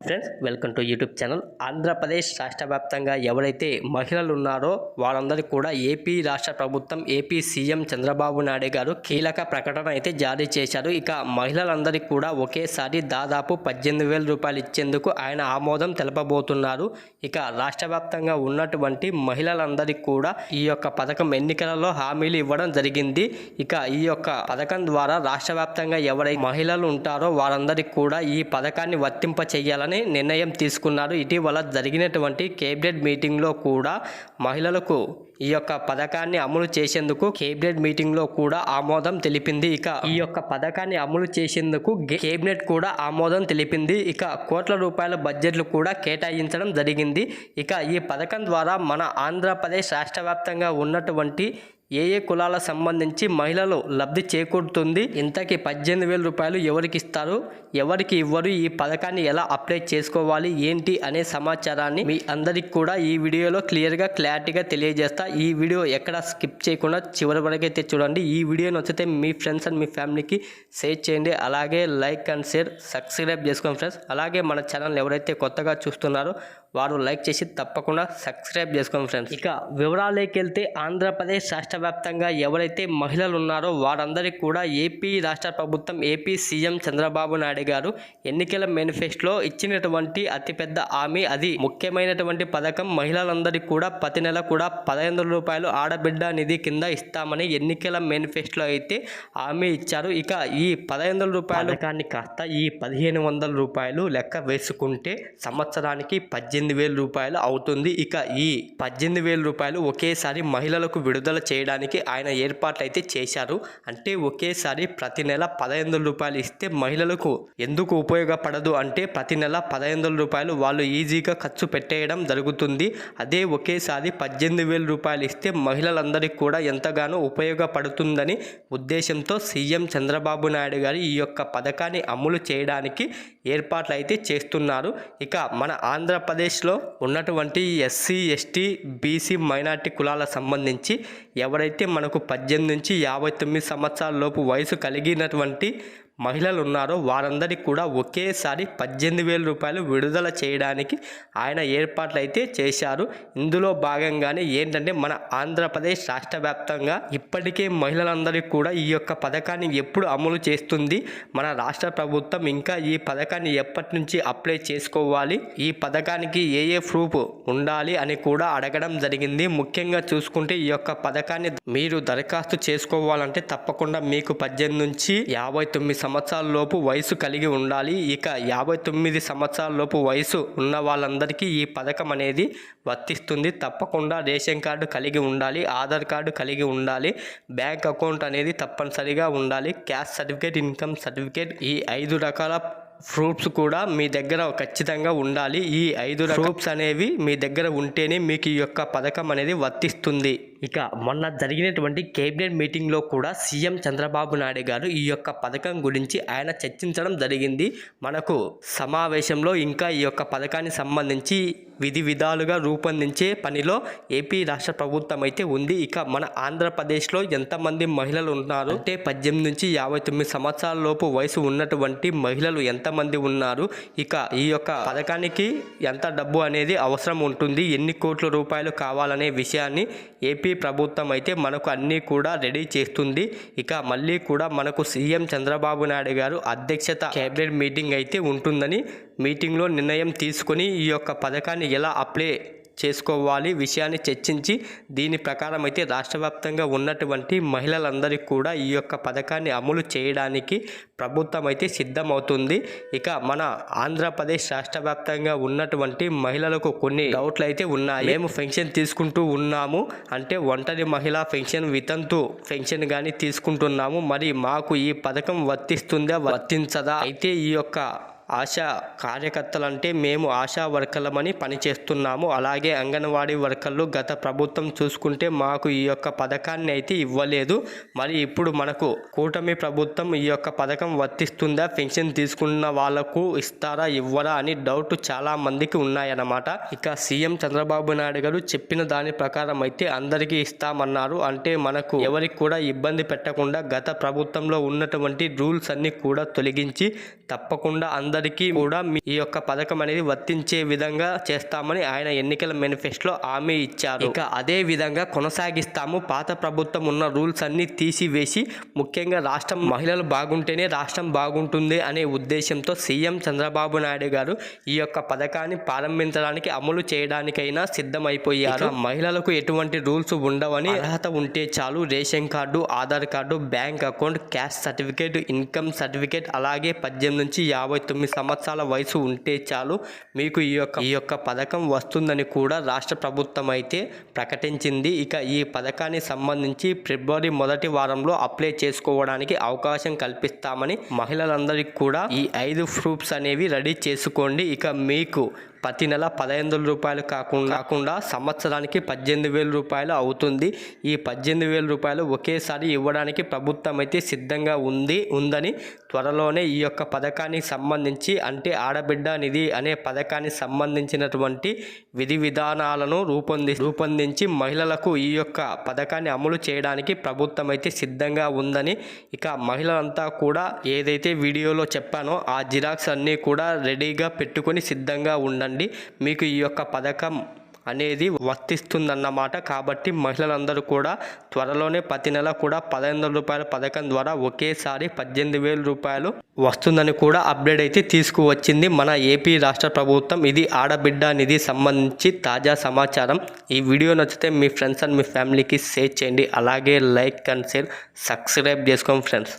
Friends welcome to YouTube channel Andhra Pradesh రాష్ట్ర వ్యాప్తంగా ఎవరైతే మహిళలు ఉన్నారో వారందరికీ కూడా ఏపీ రాష్ట్ర ప్రభుత్వం ఏపీ సీఎం చంద్రబాబు నాయుడు గారు కీలక ప్రకటన అయితే జారీ చేశారు. ఇక మహిళలందరికీ కూడా ఒకేసారి దాదాపు పద్దెనిమిది వేల రూపాయలు ఇచ్చేందుకు ఆయన ఆమోదం తెలపబోతున్నారు. ఇక రాష్ట్ర వ్యాప్తంగా ఉన్నటువంటి మహిళలందరికీ కూడా ఈ యొక్క పథకం ఎన్నికలలో హామీలు ఇవ్వడం జరిగింది. ఇక ఈ యొక్క పథకం ద్వారా రాష్ట్ర వ్యాప్తంగా ఎవరైతే మహిళలు ఉంటారో వారందరికీ కూడా ఈ పథకాన్ని వర్తింప చేయాలని నిర్ణయం తీసుకున్నారు. ఇటీవల జరిగినటువంటి కేబినెట్ మీటింగ్లో కూడా మహిళలకు ఈ యొక్క పథకాన్ని అమలు చేసేందుకు కేబినెట్ మీటింగ్లో కూడా ఆమోదం తెలిపింది. ఇక ఈ యొక్క పథకాన్ని అమలు చేసేందుకు కేబినెట్ కూడా ఆమోదం తెలిపింది. ఇక కోట్ల రూపాయల బడ్జెట్లు కూడా కేటాయించడం జరిగింది. ఇక ఈ పథకం ద్వారా మన ఆంధ్రప్రదేశ్ రాష్ట్ర వ్యాప్తంగా ఉన్నటువంటి ఏ ఏ కులాల సంబంధించి మహిళలు లబ్ధి చేకూరుతుంది? ఇంతకీ పద్దెనిమిది వేల రూపాయలు ఎవరికి ఇస్తారు? ఎవరికి ఇవ్వరు? ఈ పథకాన్ని ఎలా అప్లై చేసుకోవాలి? ఏంటి అనే సమాచారాన్ని మీ అందరికి కూడా ఈ వీడియోలో క్లియర్గా క్లారిటీగా తెలియజేస్తా. ఈ వీడియో ఎక్కడ స్కిప్ చేయకుండా చివరి వరకైతే చూడండి. ఈ వీడియో నచ్చితే మీ ఫ్రెండ్స్ అండ్ మీ ఫ్యామిలీకి షేర్ చేయండి. అలాగే లైక్ అండ్ షేర్ సబ్స్క్రైబ్ చేసుకోండి ఫ్రెండ్స్. అలాగే మన ఛానల్ ఎవరైతే కొత్తగా చూస్తున్నారో వారు లైక్ చేసి తప్పకుండా సబ్స్క్రైబ్ చేసుకోండి ఫ్రెండ్స్. ఇక వివరాలకి వెళ్తే ఆంధ్రప్రదేశ్ రాష్ట్ర వ్యాప్తంగా ఎవరైతే మహిళలు ఉన్నారో వారందరికీ కూడా ఏపీ రాష్ట్ర ప్రభుత్వం ఏపీ సీఎం చంద్రబాబు నాయుడు గారు ఎన్నికల మేనిఫెస్టోలో ఇచ్చినటువంటి అతిపెద్ద హామీ అది. ముఖ్యమైనటువంటి పథకం మహిళలందరికీ కూడా ప్రతి నెల కూడా పదహైదు వందల రూపాయలు ఆడబిడ్డ నిధి కింద ఇస్తామని ఎన్నికల మేనిఫెస్టోలో అయితే హామీ ఇచ్చారు. ఇక ఈ పదహైదు వందల రూపాయల పథకాన్ని కాస్త ఈ పదిహేను వందల రూపాయలు లెక్క వేసుకుంటే సంవత్సరానికి పద్దెనిమిది వేల రూపాయలు అవుతుంది. ఇక ఈ పద్దెనిమిది వేల రూపాయలు ఒకేసారి మహిళలకు విడుదల చేయడం చేయడానికి ఆయన ఏర్పాట్లు అయితే చేశారు. అంటే ఒకేసారి ప్రతి నెల పదహైదు వందల రూపాయలు ఇస్తే మహిళలకు ఎందుకు ఉపయోగపడదు అంటే ప్రతి నెల పదహైదు వందల రూపాయలు వాళ్ళు ఈజీగా ఖర్చు పెట్టేయడం జరుగుతుంది. అదే ఒకేసారి పద్దెనిమిది వేల రూపాయలు ఇస్తే మహిళలందరికీ కూడా ఎంతగానో ఉపయోగపడుతుందని ఉద్దేశంతో సీఎం చంద్రబాబు నాయుడు గారు ఈ యొక్క పథకాన్ని అమలు చేయడానికి ఏర్పాట్లు అయితే చేస్తున్నారు. ఇక మన ఆంధ్రప్రదేశ్లో ఉన్నటువంటి ఎస్సీ ఎస్టీ బీసీ మైనార్టీ కులాల సంబంధించి ఎవరైతే మనకు పద్దెనిమిది నుంచి యాభై తొమ్మిది సంవత్సరాల లోపు వయసు కలిగినటువంటి మహిళలు ఉన్నారో వారందరికీ కూడా ఒకేసారి పద్దెనిమిది వేల రూపాయలు విడుదల చేయడానికి ఆయన ఏర్పాట్లు అయితే చేశారు. ఇందులో భాగంగానే ఏంటంటే మన ఆంధ్రప్రదేశ్ రాష్ట్ర వ్యాప్తంగా ఇప్పటికే మహిళలందరికీ కూడా ఈ యొక్క పథకాన్ని ఎప్పుడు అమలు చేస్తుంది? మన రాష్ట్ర ప్రభుత్వం ఇంకా ఈ పథకాన్ని ఎప్పటి నుంచి అప్లై చేసుకోవాలి? ఈ పథకానికి ఏ ఏ ప్రూఫ్ ఉండాలి అని కూడా అడగడం జరిగింది. ముఖ్యంగా చూసుకుంటే ఈ యొక్క పథకాన్ని మీరు దరఖాస్తు చేసుకోవాలంటే తప్పకుండా మీకు పద్దెనిమిది నుంచి యాభై తొమ్మిది సంవత్సరాల లోపు వయసు కలిగి ఉండాలి. ఇక యాభై తొమ్మిది సంవత్సరాల లోపు వయసు ఉన్న వాళ్ళందరికీ ఈ పథకం అనేది వర్తిస్తుంది. తప్పకుండా రేషన్ కార్డు కలిగి ఉండాలి ఆధార్ కార్డు కలిగి ఉండాలి బ్యాంక్ అకౌంట్ అనేది తప్పనిసరిగా ఉండాలి. క్యాష్ సర్టిఫికేట్ ఇన్కమ్ సర్టిఫికేట్ ఈ ఐదు రకాల ప్రూఫ్స్ కూడా మీ దగ్గర ఖచ్చితంగా ఉండాలి. ఈ ఐదు ప్రూఫ్స్ అనేవి మీ దగ్గర ఉంటేనే మీకు ఈ యొక్క పథకం అనేది వర్తిస్తుంది. ఇక మొన్న జరిగినటువంటి కేబినెట్ మీటింగ్లో కూడా సీఎం చంద్రబాబు నాయుడు గారు ఈ యొక్క పథకం గురించి ఆయన చర్చించడం జరిగింది. మనకు సమావేశంలో ఇంకా ఈ యొక్క పథకాన్ని సంబంధించి విధి విధాలుగా రూపొందించే పనిలో ఏపీ రాష్ట్ర ప్రభుత్వం అయితే ఉంది. ఇక మన ఆంధ్రప్రదేశ్లో ఎంతమంది మహిళలు ఉన్నారు? అంటే పద్దెనిమిది నుంచి యాభై తొమ్మిది సంవత్సరాల లోపు వయసు ఉన్నటువంటి మహిళలు ఎంతమంది ఉన్నారు? ఇక ఈ యొక్క పథకానికి ఎంత డబ్బు అనేది అవసరం ఉంటుంది? ఎన్ని కోట్ల రూపాయలు కావాలనే విషయాన్ని ఏపీ ప్రభుత్వం అయితే మనకు అన్నీ కూడా రెడీ చేస్తుంది. ఇక మళ్ళీ కూడా మనకు సీఎం చంద్రబాబు నాయుడు గారు అధ్యక్షత కేబినెట్ మీటింగ్ అయితే ఉంటుందని మీటింగ్లో నిర్ణయం తీసుకొని ఈ యొక్క పథకాన్ని ఎలా అప్లై చేసుకోవాలి. విషయాన్ని చర్చించి దీని ప్రకారం అయితే రాష్ట్ర వ్యాప్తంగా ఉన్నటువంటి మహిళలందరికీ కూడా ఈ యొక్క పథకాన్ని అమలు చేయడానికి ప్రభుత్వం అయితే సిద్ధమవుతుంది. ఇక మన ఆంధ్రప్రదేశ్ రాష్ట్ర వ్యాప్తంగా ఉన్నటువంటి మహిళలకు కొన్ని డౌట్లు అయితే ఉన్నాయి. మేము పెన్షన్ తీసుకుంటూ ఉన్నాము. అంటే ఒంటరి మహిళా పెన్షన్ వితంతు పెన్షన్ కానీ తీసుకుంటున్నాము. మరి మాకు ఈ పథకం వర్తిస్తుందా వర్తించదా? అయితే ఈ యొక్క ఆశా కార్యకర్తలంటే మేము ఆశా వర్కర్లమని పనిచేస్తున్నాము. అలాగే అంగన్వాడీ వర్కర్లు గత ప్రభుత్వం చూసుకుంటే మాకు ఈ యొక్క పథకాన్ని అయితే ఇవ్వలేదు. మరి ఇప్పుడు మనకు కూటమి ప్రభుత్వం ఈ యొక్క పథకం వర్తిస్తుందా? పెన్షన్ తీసుకున్న వాళ్ళకు ఇస్తారా? ఇవ్వరా? అని డౌట్ చాలా మందికి ఉన్నాయన్నమాట. ఇక సీఎం చంద్రబాబు నాయుడు గారు చెప్పిన దాని ప్రకారం అయితే అందరికీ ఇస్తామన్నారు. అంటే మనకు ఎవరికి కూడా ఇబ్బంది పెట్టకుండా గత ప్రభుత్వంలో ఉన్నటువంటి రూల్స్ అన్ని కూడా తొలగించి తప్పకుండా అందరూ అందరికీ కూడా ఈ యొక్క పథకం అనేది వర్తించే విధంగా చేస్తామని ఆయన ఎన్నికల మేనిఫెస్టోలో హామీ ఇచ్చారు. ఇక అదే విధంగా కొనసాగిస్తాము. పాత ప్రభుత్వం ఉన్న రూల్స్ అన్ని తీసివేసి ముఖ్యంగా రాష్ట్రం మహిళలు బాగుంటేనే రాష్ట్రం బాగుంటుంది అనే ఉద్దేశంతో సీఎం చంద్రబాబు నాయుడు గారు ఈ యొక్క పథకాన్ని ప్రారంభించడానికి అమలు చేయడానికైనా సిద్ధమైపోయారు. మహిళలకు ఎటువంటి రూల్స్ ఉండవని అర్హత ఉంటే చాలు. Ration card Aadhaar card bank account caste certificate income certificate అలాగే పద్దెనిమిది నుంచి యాభై తొమ్మిది సంవత్సరాల వయసు ఉంటే చాలు మీకు ఈ యొక్క ఈ యొక్క పథకం వస్తుందని కూడా రాష్ట్ర ప్రభుత్వం అయితే ప్రకటించింది. ఇక ఈ పథకానికి సంబంధించి ఫిబ్రవరి మొదటి వారంలో అప్లై చేసుకోవడానికి అవకాశం కల్పిస్తామని మహిళలందరికీ కూడా ఈ ఐదు ప్రూఫ్స్ అనేవి రెడీ చేసుకోండి. ఇక మీకు ప్రతి నెల పదహైదు వందల రూపాయలు కాకుండా కాకుండా సంవత్సరానికి పద్దెనిమిది వేల రూపాయలు అవుతుంది. ఈ పద్దెనిమిది వేల రూపాయలు ఒకేసారి ఇవ్వడానికి ప్రభుత్వం అయితే సిద్ధంగా ఉంది ఉందని త్వరలోనే ఈ యొక్క పథకానికి సంబంధించి అంటే ఆడబిడ్డ నిధి అనే పథకానికి సంబంధించినటువంటి విధి విధానాలను రూపొంది రూపొందించి మహిళలకు ఈ యొక్క పథకాన్ని అమలు చేయడానికి ప్రభుత్వం అయితే సిద్ధంగా ఉందని ఇక మహిళలంతా కూడా ఏదైతే వీడియోలో చెప్పానో ఆ జిరాక్స్ అన్నీ కూడా రెడీగా పెట్టుకొని సిద్ధంగా ఉండండి. మీకు ఈ యొక్క పథకం అనేది వర్తిస్తుందన్నమాట కాబట్టి మహిళలందరూ కూడా త్వరలోనే ప్రతి నెల కూడా పదహైదు వందల రూపాయల పథకం ద్వారా ఒకేసారి పద్దెనిమిది వేల రూపాయలు వస్తుందని కూడా అప్డేట్ అయితే తీసుకువచ్చింది మన ఏపీ రాష్ట్ర ప్రభుత్వం. ఇది ఆడబిడ్డ నిధి సంబంధించి తాజా సమాచారం. ఈ వీడియో నచ్చితే మీ ఫ్రెండ్స్ అండ్ మీ ఫ్యామిలీకి షేర్ చేయండి. అలాగే లైక్ అండ్ షేర్ సబ్స్క్రైబ్ చేసుకోండి ఫ్రెండ్స్.